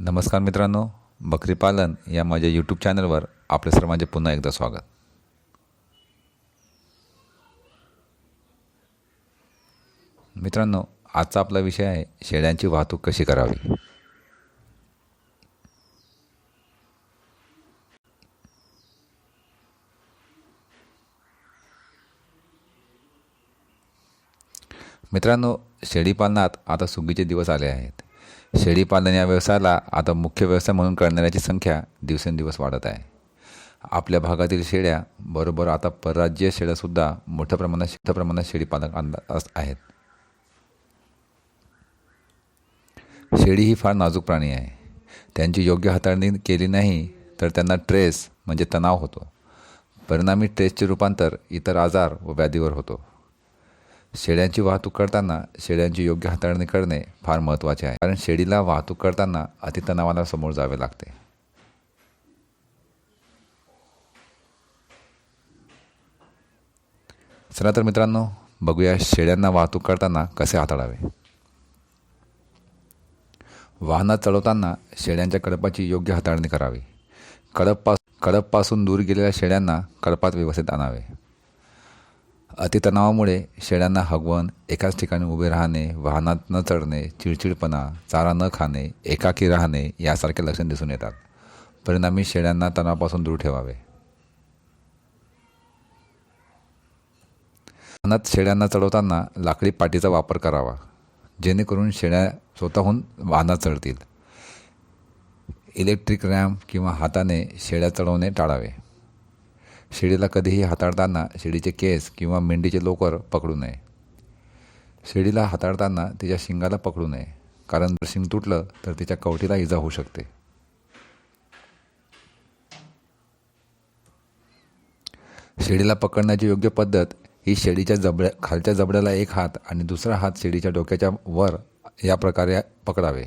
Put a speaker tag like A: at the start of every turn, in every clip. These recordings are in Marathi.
A: नमस्कार मित्रांनो बकरी पालन या माझ्या यूट्यूब चॅनलवर आपल्या सर्वांचे पुन्हा एकदा स्वागत. मित्रांनो आजचा आपला विषय आहे शेळ्यांची वाहतूक कशी करावी? मित्रांनो शेळीपालनात आता सुगीचे दिवस आले आहेत. शेळीपालन या व्यवसायाला आता मुख्य व्यवसाय म्हणून करणाऱ्याची संख्या दिवसेंदिवस वाढत आहे. आपल्या भागातील शेळ्या बरोबर आता परराज्य शेळ्यासुद्धा मोठ्या प्रमाणात मोठ्या प्रमाणात शेळीपालक आणला अस- आहेत. शेळी ही फार नाजूक प्राणी आहे. त्यांची योग्य हाताळणी केली नाही तर त्यांना ट्रेस म्हणजे तणाव होतो. परिणामी ट्रेसचे रूपांतर इतर आजार व व्याधीवर होतो. शेळ्यांची वाहतूक करताना शेळ्यांची योग्य हाताळणी करणे फार महत्त्वाचे आहे. कारण शेळीला वाहतूक करताना अतितणावाला समोर जावे लागते. चला तर मित्रांनो बघूया शेळ्यांना वाहतूक करताना कसे हाताळावे. वाहनात चढवताना शेळ्यांच्या कळपाची योग्य हाताळणी करावी. कळपपास कडपपासून दूर गेलेल्या शेळ्यांना कळपात व्यवस्थित आणावे. अतितणावामुळे शेळ्यांना हगवण एकाच ठिकाणी उभे राहणे वाहनात न चढणे चिडचिडपणा चारा न खाणे एकाकी राहणे यासारखे लक्षण दिसून येतात. परिणामी शेळ्यांना तणावापासून दूर ठेवावे. वाहनात शेळ्यांना चढवताना लाकडी पाटीचा वापर करावा जेणेकरून शेळ्या स्वतःहून वाहनात चढतील. इलेक्ट्रिक रॅम्प किंवा हाताने शेळ्या चढवणे टाळावे. शेळीला कधीही हाताळताना शेळीचे केस किंवा मेंढीचे लोकर पकडू नये. शेळीला हाताळताना तिच्या शिंगाला पकडू नये. कारण जर शिंग तुटलं तर तिच्या कवटीला इजा होऊ शकते. शेळीला पकडण्याची योग्य पद्धत ही शेळीच्या जबड्या खालच्या जबड्याला एक हात आणि दुसरा हात शेळीच्या डोक्याच्या वर या प्रकारे पकडावे.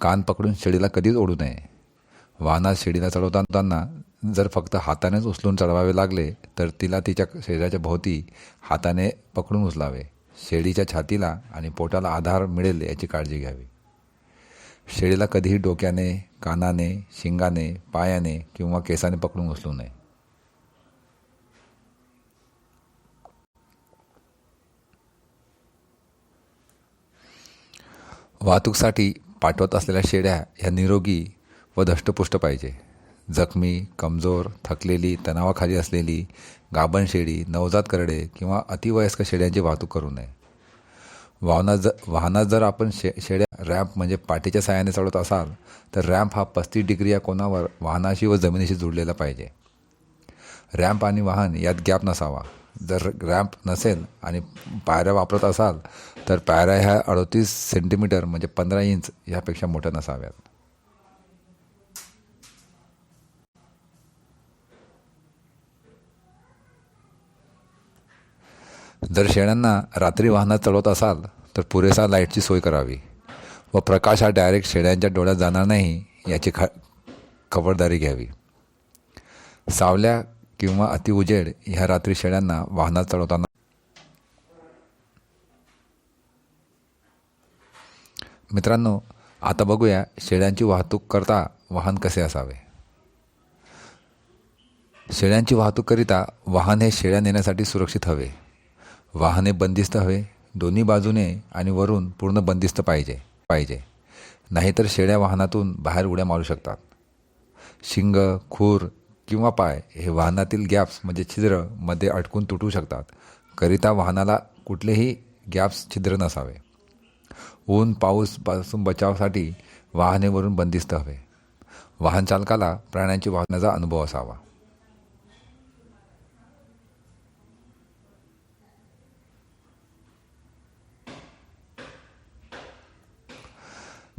A: कान पकडून शेळीला कधीच ओढू नये. वाहनात शिडीला चढवताना जर फक्त हातानेच उचलून चढवावे लागले तर तिला तिच्या शरीराच्या भोवती हाताने पकडून उचलावे. शेळीच्या छातीला आणि पोटाला आधार मिळेल याची काळजी घ्यावी. शेळीला कधीही डोक्याने कानाने शिंगाने पायाने किंवा केसाने पकडून उचलू नये. वाहतूकसाठी पाठवत असलेल्या शेळ्या ह्या निरोगी व धष्टपुष्ट पाहिजे. जखमी कमजोर थकलेली तणावाखाली असलेली गाभण शेळी नवजात करडे किंवा अतिवयस्क शेळ्यांची वाहतूक करू नये. वाहनात ज वाहनात जर आपण शे शेळ्या रॅम्प म्हणजे पाठीच्या साहाय्याने चढवत असाल तर रॅम्प हा पस्तीस डिग्री या कोणावर वाहनाशी व जमिनीशी जुळलेला पाहिजे. रॅम्प आणि वाहन यात गॅप नसावा. जर रॅम्प नसेल आणि पायऱ्या वापरत असाल तर पायऱ्या ह्या अडतीस सेंटीमीटर म्हणजे पंधरा इंच ह्यापेक्षा मोठ्या नसाव्यात. जर शेळ्यांना रात्री वाहनात चढवत असाल तर पुरेसा लाईटची सोय करावी. व प्रकाश हा डायरेक्ट शेळ्यांच्या डोळ्यात जाणार नाही याची खा खबरदारी घ्यावी. सावल्या किंवा अतिउजेड ह्या रात्री शेळ्यांना वाहनात चढवताना मित्रांनो आता बघूया शेळ्यांची वाहतूक करता वाहन कसे असावे. शेळ्यांची वाहतूक करिता वाहन हे शेळ्या नेण्यासाठी सुरक्षित हवे. वाहने बंदिस्त हवे दोन्ही बाजूने आणि वरून पूर्ण बंदिस्त पाहिजे पाहिजे. नाहीतर शेळ्या वाहनातून बाहेर उड्या मारू शकतात. शिंग खूर किंवा पाय हे वाहनातील गॅप्स म्हणजे छिद्रमध्ये अडकून तुटू शकतात करिता वाहनाला कुठलेही गॅप्स छिद्र नसावे. ऊन पाऊसपासून बचावासाठी वाहनेवरून बंदिस्त हवे. वाहन चालकाला प्राण्यांची वाहनाचा अनुभव असावा.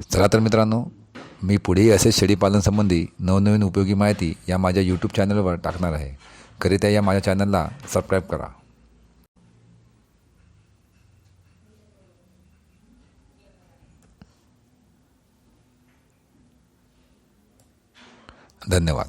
A: चला तर मित्रांनो मी पुढेही असेच शेळीपालनसंबंधी नवनवीन उपयोगी माहिती या माझ्या यूट्यूब चॅनलवर टाकणार आहे. करिता या माझ्या चॅनलला सबस्क्राईब करा. धन्यवाद.